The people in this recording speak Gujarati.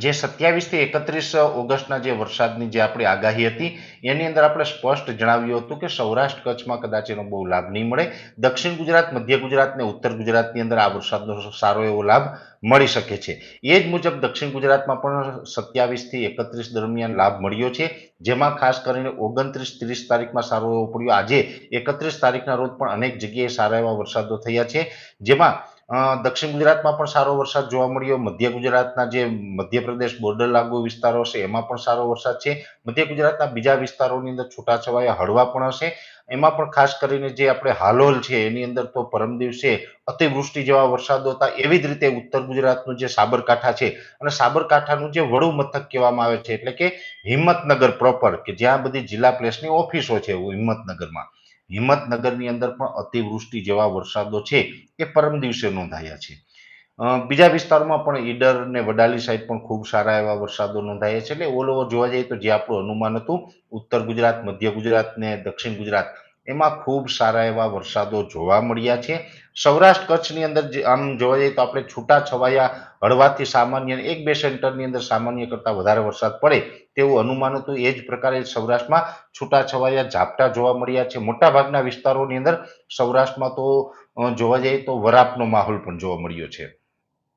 જે સત્યાવીસથી એકત્રીસ ઓગસ્ટના જે વરસાદની જે આપણી આગાહી હતી, એની અંદર આપણે સ્પષ્ટ જણાવ્યું હતું કે સૌરાષ્ટ્ર કચ્છમાં કદાચ એનો બહુ લાભ નહીં મળે. દક્ષિણ ગુજરાત, મધ્ય ગુજરાત અને ઉત્તર ગુજરાતની અંદર આ વરસાદનો સારો એવો લાભ મળી શકે છે. એ જ મુજબ દક્ષિણ ગુજરાતમાં પણ સત્યાવીસથી એકત્રીસ દરમિયાન લાભ મળ્યો છે, જેમાં ખાસ કરીને ઓગણત્રીસ ત્રીસ તારીખમાં સારો એવો પડ્યો. આજે એકત્રીસ તારીખના રોજ પણ અનેક જગ્યાએ સારા એવા વરસાદો થયા છે, જેમાં દક્ષિણ ગુજરાતમાં પણ સારો વરસાદ જોવા મળ્યો. મધ્ય ગુજરાતના જે મધ્યપ્રદેશ બોર્ડર લાગુ વિસ્તારો છે એમાં પણ સારો વરસાદ છે. મધ્ય ગુજરાતના બીજા વિસ્તારોની અંદર છૂટાછવાયા હળવા પણ હશે. એમાં પણ ખાસ કરીને જે આપણે હાલોલ છે, એની અંદર તો પરમ દિવસે અતિવૃષ્ટિ જેવા વરસાદો હતા. એવી જ રીતે ઉત્તર ગુજરાતનું જે સાબરકાંઠા છે, અને સાબરકાંઠાનું જે વડુ મથક કહેવામાં આવે છે, એટલે કે હિંમતનગર પ્રોપર કે જ્યાં બધી જિલ્લા પ્લેસની ઓફિસો છે, હિંમતનગરમાં. હિંમતનગરની અંદર પણ અતિવૃષ્ટિ જેવા વરસાદો છે એ પરમ દિવસે નોંધાયા છે. બીજા વિસ્તારોમાં પણ ઈડર ને વડાલી સાઈડ પણ ખૂબ સારા એવા વરસાદો નોંધાયા છે. એટલે ઓલ ઓવર જોવા જઈએ તો જે આપણું અનુમાન હતું, ઉત્તર ગુજરાત, મધ્ય ગુજરાત ને દક્ષિણ ગુજરાત એમાં ખૂબ સારા એવા વરસાદો જોવા મળ્યા છે. સૌરાષ્ટ્ર કચ્છની અંદર આમ જોવા જઈએ તો આપણે છૂટા છવાયા હળવાથી સામાન્ય એક બે સેન્ટરની અંદર સામાન્ય કરતાં વધારે વરસાદ પડે તેવું અનુમાન હતું. એ જ પ્રકારે સૌરાષ્ટ્રમાં છૂટાછવાયા ઝાપટા જોવા મળ્યા છે. મોટાભાગના વિસ્તારોની અંદર સૌરાષ્ટ્રમાં તો જોવા જઈએ તો વરાપનો માહોલ પણ જોવા મળ્યો છે.